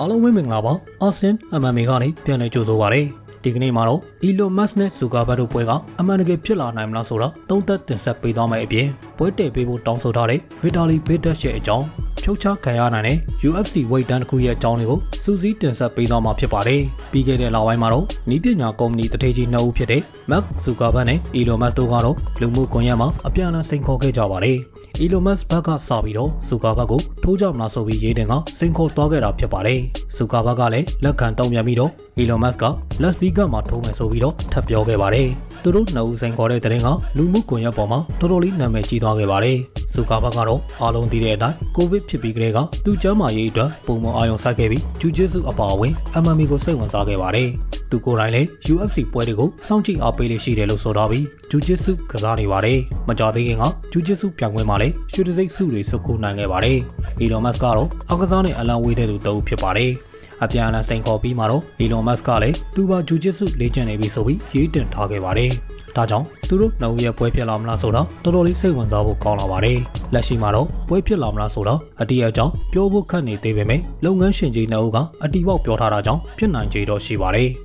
အားလုံးပဲမင်္ဂလာပါအာဆင် MMA ကနေပြန်လည်ကြိုဆိုပါရစေဒီကနေ့မှာတော့ Elon Musk နဲ့ Zuckerberg တို့ပွဲကအမှန်တကယ်ဖြစ်လာနိုင်မလားဆိုတာသုံးသပ်တင်ဆက်ပေးသွားမယ်အပြင်ပွဲတည်ပေးဖို့တောင်းဆိုထားတဲ့ Vitaly Bigdash ရဲ့အကြောင်းဖြုတ်ချခံရနိုင်တဲ့ UFC ဝိတ်တန်းတစ်ခုရဲ့အကြောင်းတွေကိုစူးစီးတင်ဆက်ပေးသွားမှာဖြစ်ပါတယ်ပြီးခဲ့တဲ့လပိုင်းမှာတော့နီးပညာကုမ္ပဏီတထေကြီးနှစ်ဦးဖြစ်တဲ့ Mark Zuckerberg နဲ့ Elon Musk တို့ကတော့လူမှုကွန်ရက်မှာအပြန်အလှန်စိန်ခေါ်ခဲ့ကြပါတယ် Elon Musk ဘက်ကစပြီးတော့ Zuckerberg ကိုထိုးကြမလားဆိုပြီးရေးတင်ကစိန်ခေါ်သွားခဲ့တာဖြစ်ပါတယ်။ Zuckerberg ကလည်းလက်ခံတုံ့ပြန်ပြီးတော့ Elon Musk က Las Vegas မှာထိုးမယ်ဆိုပြီးတော့ထပ်ပြောခဲ့ပါတယ်။သူတို့နှစ်ဦးစိန်ခေါ်တဲ့တဲ့ရင်ကလူမှုကွန်ရက်ပေါ်မှာတော်တော်လေးနာမည်ကြီးသွားခဲ့ပါတယ်။ Zuckerberg ကတော့အားလုံးသိတဲ့အတိုင်း COVID ဖြစ်ပြီးကလေးကသူ့ကျန်းမာရေးအတွက်ပုံမအာရုံစိုက်ခဲ့ပြီး Jiu-Jitsu အပါအဝင် MMA ကိုစိတ်ဝင်စားခဲ့ပါတယ်။ သူကိုယ်တိုင်လည်း UFC ပွဲတွေကိုစောင့်ကြည့်အားပေးလေးရှိတယ်လို့ဆိုထားပြီး Jiu-Jitsu ကစားနေပါတယ်။မကြသေးခင်က Jiu-Jitsu ပြိုင်ပွဲမှာလည်းရွှေတံဆိပ်စုတွေစုခုနိုင်ခဲ့ပါတယ်။ Elon Musk ကတော့အောက်ကစားနဲ့အလံဝေးတဲ့သူတအုပ်ဖြစ်ပါတယ်။အပြန်အလှန်စိန်ခေါ်ပြီးမှတော့ Elon Musk ကလည်းသူပါ Jiu-Jitsu လေ့ကျင့်နေပြီဆိုပြီးရေးတင်ထားခဲ့ပါတယ်။ဒါကြောင့်သူတို့နှစ်ဦးရဲ့ပွဲဖြစ်လာမလားဆိုတာတော်တော်လေးစိတ်ဝင်စားဖို့ကောင်းလာပါတယ်။ လက်ရှိမှာတော့ပွဲဖြစ်လာမလားဆိုတာအတိအကျပြောဖို့ခက်နေသေးပေမဲ့လုပ်ငန်းရှင်ကြီးနှစ်ဦးကအတီပေါက်ပြောထားတာကြောင့်ဖြစ်နိုင်ခြေတော့ရှိပါတယ်။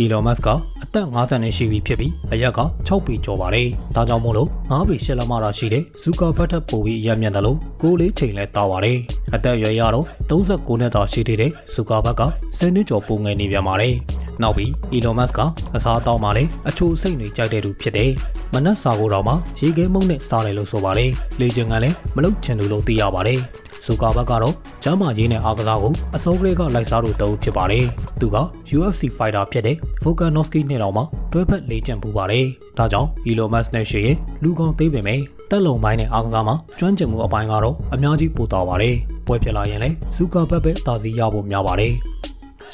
Elon Musk ကအသက်50နဲ့ရှိပြီဖြစ်ပြီးအရက်က6ပေကျော်ပါတယ်။ဒါကြောင့်မို့လို့9ပေရှစ်လက်မတာရှိတဲ့ Zuckerberg ထက်ပိုပြီးအရက်မြတ်တယ်လို့ကိုလေးချိန်လဲတာပါတယ်။အသက်အရွယ်ရတော့39နှစ်သာရှိသေးတဲ့ Zuckerberg က10နှစ်ကျော်ပိုငယ်နေပြန်ပါတယ်။ နောက်ပြီး Elon Musk ကအစားအသောက်မှာလည်းအချိုစိတ်တွေကြိုက်တဲ့သူဖြစ်တယ်။မနက်စာကိုတော့မှရေခဲမုံနဲ့စားတယ်လို့ဆိုပါတယ်။လေချင်ကန်လည်းမလုတ်ချင်သူလို့သိရပါတယ်။ဇူကာဘတ်ကတော့ကျမ်းမာရေးနဲ့အားကစားကိုအစိုးကလေးကလိုက်စားလို့တုံးဖြစ်ပါတယ်။သူက UFC fighter ဖြစ်တဲ့ Volkanovski နဲ့တော့မှတွဲဖက်လေးကျန်ပူပါတယ်။ဒါကြောင့် Elon Musk နဲ့ရှိရင်လူကောင်သေးပေမဲ့တက်လုံပိုင်းနဲ့အားကစားမှာကျွမ်းကျင်မှုအပိုင်းကတော့အများကြီးပိုတော်ပါတယ်။ပွဲဖြစ်လာရင်လည်းဇူကာဘတ်ပဲတာစီရဖို့များပါတယ်။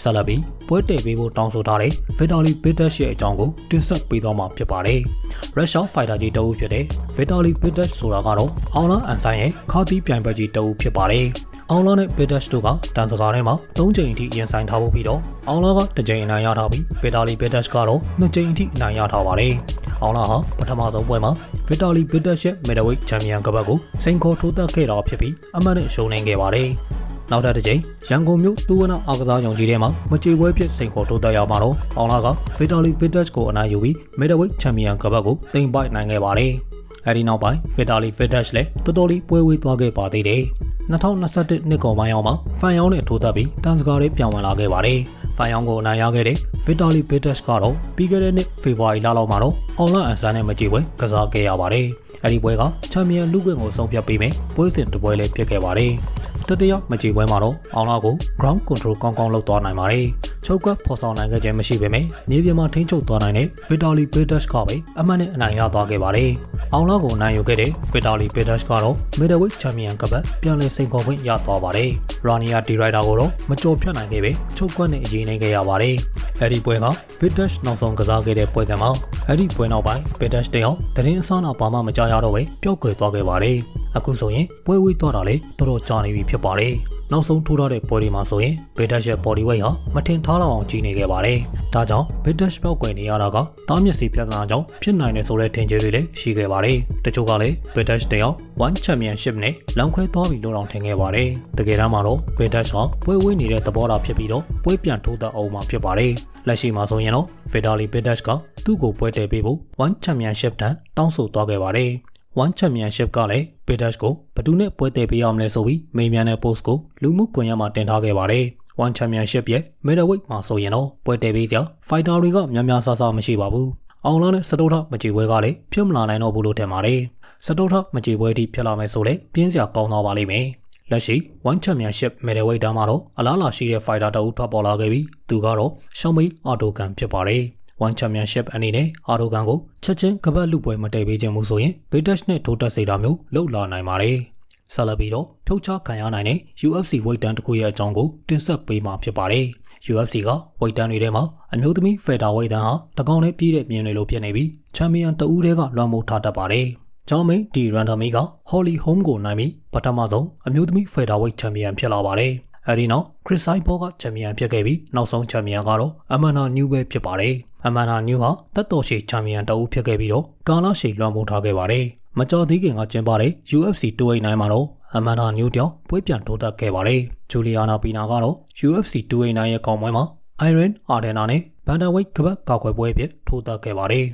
ဆလဘီပွဲတည်ပေးဖို့တောင်းဆိုထားတဲ့ Vitaly Bigdash ရဲ့အကြောင်းကိုတင်ဆက်ပေးသွားမှာဖြစ်ပါတယ်။ Russia Fighter ကြီးတအုပ်ဖြစ်တဲ့ Vitaly Bigdash ဆိုတာကတော့အောင်လာအန်ဆိုင်ရဲ့ခါသီးပြိုင်ပွဲကြီးတအုပ်ဖြစ်ပါတယ်။အောင်လာနဲ့ Bigdash တို့ကတန်စကားထဲမှာ၃ချိန်အထိရင်ဆိုင်ထားဖို့ပြီးတော့အောင်လာကတစ်ချိန်အနိုင်ရထားပြီး Vitaly Bigdash ကတော့၂ချိန်အထိအနိုင်ရထားပါတယ်။အောင်လာဟာပထမဆုံးပွဲမှာ Vitaly Bigdash ရဲ့ Middleweight Champion ကပတ်ကိုစိန်ခေါ်ထိုးသက်ခဲ့တာဖြစ်ပြီးအမှန်နဲ့ရှုံးနိုင်ခဲ့ပါတယ်။ နောက်ထပ်တစ်ကြိမ်ရန်ကုန်မြို့သူဝနာအားကစားရုံကြီးထဲမှာမကြေပွဲဖြစ်စိန်ခေါ်တိုးတက်ရမှာတော့အောင်လာက Vitaly Vitas ကိုအနိုင်ယူပြီး Middleweight Champion ကပတ်ကိုတင်ပိုက်နိုင်ခဲ့ပါတယ်။အဲဒီနောက်ပိုင်း Vitaly Vitas လည်းတော်တော်လေးပွဲဝေးသွားခဲ့ပါသေးတယ်။2021နှစ်ကုန်ပိုင်းအောင်မှာဖန်ယောင်းနဲ့ထိုးသက်ပြီးတန်စကားလေးပြောင်းဝင်လာခဲ့ပါတယ်။ဖန်ယောင်းကိုအနိုင်ရခဲ့တဲ့ Vitaly Vitas ကတော့ပြီးခဲ့တဲ့နှစ်ဖေဖော်ဝါရီလလောက်မှာတော့အောင်လာအန်ဆန်နဲ့မကြေပွဲကစားခဲ့ရပါတယ်။အဲဒီပွဲကချန်ပီယံလူခွင့်ကိုဆုံးဖြတ်ပေးမယ်ပွဲစဉ်တစ်ပွဲလေးဖြစ်ခဲ့ပါတယ်။ တတရမကြည်ပွဲမှာတော့အောင်လာကို ground control ကောင်းကောင်းလုပ်သွားနိုင်ပါတယ်။ချုပ်ကွက်ဖော်ဆောင်နိုင်ခဲ့ခြင်းမရှိပေမဲ့မြေပြင်မှာထိန်းချုပ်သွားနိုင်တဲ့ Vitaly Bigdash ကပဲအမှန်နဲ့အနိုင်ရသွားခဲ့ပါတယ်။အောင်လာကိုအနိုင်ယူခဲ့တဲ့ Vitaly Bigdash ကတော့ Middleweight Champion ကပတ်ပြန်လည်စိန်ခေါ်ခွင့်ရသွားပါတယ်။ Rania D Rider ကိုတော့မကြော်ဖြတ်နိုင်ခဲ့ပဲချုပ်ကွက်နဲ့အရေးနိုင်ခဲ့ရပါတယ်။ အဲဒီပွဲက Bigdash နောက်ဆုံးကစားခဲ့တဲ့ပွဲစဉ်မှာအဲဒီပွဲနောက်ပိုင်း Bigdash တယောက်တရင်အစားနာဘာမှမကြားရတော့ပဲပျောက်ကွယ်သွားခဲ့ပါတယ်။အခုဆိုရင်ပွဲဝေးသွားတာလေတော်တော်ကြာနေပြီဖြစ်ပါတယ်။ နောက်ဆုံးထိုးထားတဲ့ပွဲတွေမှာဆိုရင် Betash ရဲ့ body weight ဟာမထင်ထားလောက်အောင်ကြီးနေခဲ့ပါတယ်။ဒါကြောင့် Betash ပောက်ကွယ်နေရတာကတားမျက်စိပြဿနာကြောင့်ဖြစ်နိုင်တယ်ဆိုတဲ့ထင်ကြေးတွေလည်းရှိခဲ့ပါတယ်။တချို့ကလည်း Betash တယောက် One Championship နဲ့လောင်ခွဲသွားပြီလို့တောင်ထင်ခဲ့ပါတယ်။တကယ်တမ်းမှာတော့ Betash ဟာပွဲဝေးနေတဲ့သဘောထားဖြစ်ပြီးတော့ပွဲပြန်ထိုးသက်အောင်မှာဖြစ်ပါတယ်။လက်ရှိမှာဆိုရင်တော့ Vitaly Betash ကသူ့ကိုပွဲတည်ပေးဖို့ One Championship တန်တောင်းဆိုသွားခဲ့ပါတယ်။ One Championship ကလည်း Petash ကိုဘယ်သူနဲ့ပွဲတည်ပေးအောင်လဲဆိုပြီးမေးမြန်းတဲ့ post ကိုလူမှုကွန်ရက်မှာတင်ထားခဲ့ပါတယ်။ One Championship ရဲ့ Middleweight မှာဆိုရင်တော့ပွဲတည်ပေးစရာ fighter တွေကများများဆဆမရှိပါဘူး။အောင်လာနဲ့စတုထမကြေပွဲကလည်းဖြစ်မလာနိုင်တော့ဘူးလို့ထင်ပါတယ်။စတုထမကြေပွဲအထိဖြစ်လာမယ်ဆိုလေပြင်းစရာကောင်းတော့ပါလိမ့်မယ်။လက်ရှိ One Championship Middleweight တန်းမှာတော့အလားလာရှိတဲ့ fighter တအုပ်ထွက်ပေါ်လာခဲ့ပြီးသူကတော့ရှောင်းမေးအော်တိုကန်ဖြစ်ပါတယ်။ One Championship အနေနဲ့အာရိုဂန်ကိုချက်ချင်းကပတ်လူပွဲမတည်ပေးခြင်းမှုဆိုရင် British နဲ့ထိုးတက်စေတာမျိုးလုပ်လာနိုင်ပါတယ်။ဆလဘီတော့ဖြုတ်ချခံရနိုင်တဲ့ UFC ဝိတ်တန်းတစ်ခုရဲ့အကြောင်းကိုတင်ဆက်ပေးမှာဖြစ်ပါတယ်။ UFC ကဝိတ်တန်းတွေထဲမှာအမျိုးသမီးဖက်တာဝိတ်တန်းဟာတကောင်နဲ့ပြည့်တဲ့မြင်တွေလိုဖြစ်နေပြီးချန်ပီယံတဦးတည်းကလွှမ်းမိုးထားတတ်ပါတယ်။ကျောင်းမိန်ဒီရန်ဒမီက Holly Holm ကိုနိုင်ပြီးပထမဆုံးအမျိုးသမီးဖက်တာဝိတ်ချန်ပီယံဖြစ်လာပါတယ်။အဲဒီနောက် Chris Cyborg ကချန်ပီယံဖြစ်ခဲ့ပြီးနောက်ဆုံးချန်ပီယံကတော့ Amanda New ပဲဖြစ်ပါတယ်။ အမန်နာနျူးဟာတက်တော်ရှိချန်ပီယံတအုပ်ဖြစ်ခဲ့ပြီးတော့ကာလာရှိလွှမ်းမိုးထားခဲ့ပါတယ်။မကြော်သေးခင်ကကျင်းပတဲ့ UFC 289မှာတော့အမန်ဒါနျူးတောင်ပွဲပြန်ထိုးတက်ခဲ့ပါတယ်ဂျူလီယာနာပီနာကတော့ UFC 289ရဲ့ကောင်ပွဲမှာ Iron Ardena နဲ့ Bantamweight ကပတ်ကောက်ွယ်ပွဲအဖြစ်ထိုးတက်ခဲ့ပါတယ်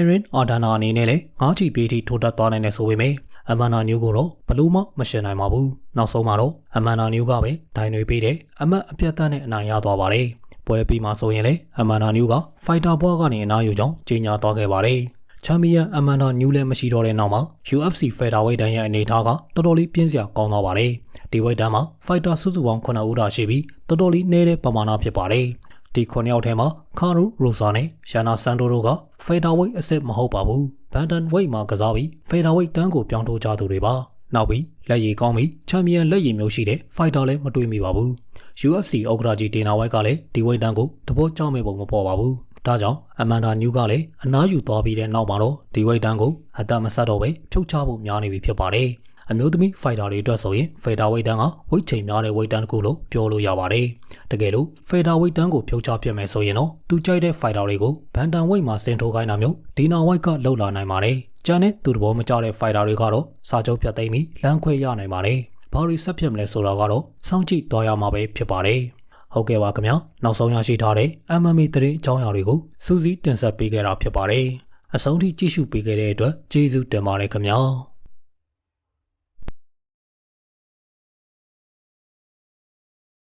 Iron Ardena အနေနဲ့လည်းငါးချီပြေးထိထိုးတက်သွားနိုင်တယ်ဆိုပေမဲ့အမန်နာနျူးကိုတော့ဘလို့မှမရှင်နိုင်ပါဘူးနောက်ဆုံးမှာတော့အမန်နာနျူးကပဲဒိုင်တွေပေးတယ်အမတ်အပြတ်သားနဲ့အနိုင်ရသွားပါတယ် ပွဲပြီးမှဆိုရင်လေအမန်နာနျူးကဖိုက်တာဘွားကနေအနားယူကြောင်းကြေညာသွားခဲ့ပါတယ်ချန်ပီယံအမန်နာနျူးလည်းမရှိတော့တဲ့နောက်မှာ UFC Featherweight တန်းရဲ့အနေအထားကတော်တော်လေးပြင်းစရာကောင်းသွားပါတယ်ဒီဝိတ်တန်းမှာဖိုက်တာစုစုပေါင်း9ဦးသာရှိပြီးတော်တော်လေးနည်းတဲ့ပမာဏဖြစ်ပါတယ်ဒီခုနှစ်ယောက်ထဲမှာခါရူရိုဆာနဲ့ရှာနာဆန်တိုတို့ကဖေဒါဝိတ်အစ်စ်မဟုတ်ပါဘူးဘန်တန်ဝိတ်မှာကစားပြီးဖေဒါဝိတ်တန်းကိုပြောင်းထိုးကြသူတွေပါနောက်ပြီးလက်ရည်ကောင်းပြီးချန်ပီယံလက်ရည်မျိုးရှိတဲ့ဖိုက်တာလည်းမတွေ့မိပါဘူး UFC ဥက္ကဋ္ဌကြီးဒေနာဝိုက်ကလည်းဒီဝိတ်တန်းကိုတဘောကြောက်မဲ့ပုံမပေါ်ပါဘူးဒါကြောင့်အမန်ဒါနျူးကလည်းအနားယူသွားပြီးတဲ့နောက်မှာတော့ဒီဝိတ်တန်းကိုအသက်မဆက်တော့ပဲဖြုတ်ချဖို့များနေပြီဖြစ်ပါတယ်အမျိုးသမီးဖိုက်တာတွေအတွက်ဆိုရင်ဖေတာဝိတ်တန်းကဝိတ်ချိန်များတဲ့ဝိတ်တန်းတစ်ခုလို့ပြောလို့ရပါတယ်။တကယ်လို့ဖေတာဝိတ်တန်းကိုဖြုတ်ချပြစ်မယ်ဆိုရင်တော့သူကြိုက်တဲ့ဖိုက်တာတွေကိုဘန်တန်ဝိတ်မှာဆင်ထိုးခိုင်းတာမျိုးဒီနာဝိုက်ကလှုပ်လာနိုင်ပါတယ်။ကျန်တဲ့သူတဘောမကြတဲ့ဖိုက်တာတွေကတော့စာချုပ်ဖြတ်သိမ်းပြီးလမ်းခွဲရနိုင်ပါတယ်။ ဘာတွေဆက်ဖြစ်မလဲဆိုတာကတော့စောင့်ကြည့်သွားရမှာပဲဖြစ်ပါတယ်။ဟုတ်ကဲ့ပါခင်ဗျာနောက်ဆုံးရရှိထားတဲ့ MMA သတင်းအကြောင်းအရာတွေကိုစူးစီးတင်ဆက်ပေးခဲ့တာဖြစ်ပါတယ်။အဆုံးထိကြည့်ရှုပေးခဲ့တဲ့အတွက်ကျေးဇူးတင်ပါတယ်ခင်ဗျာ။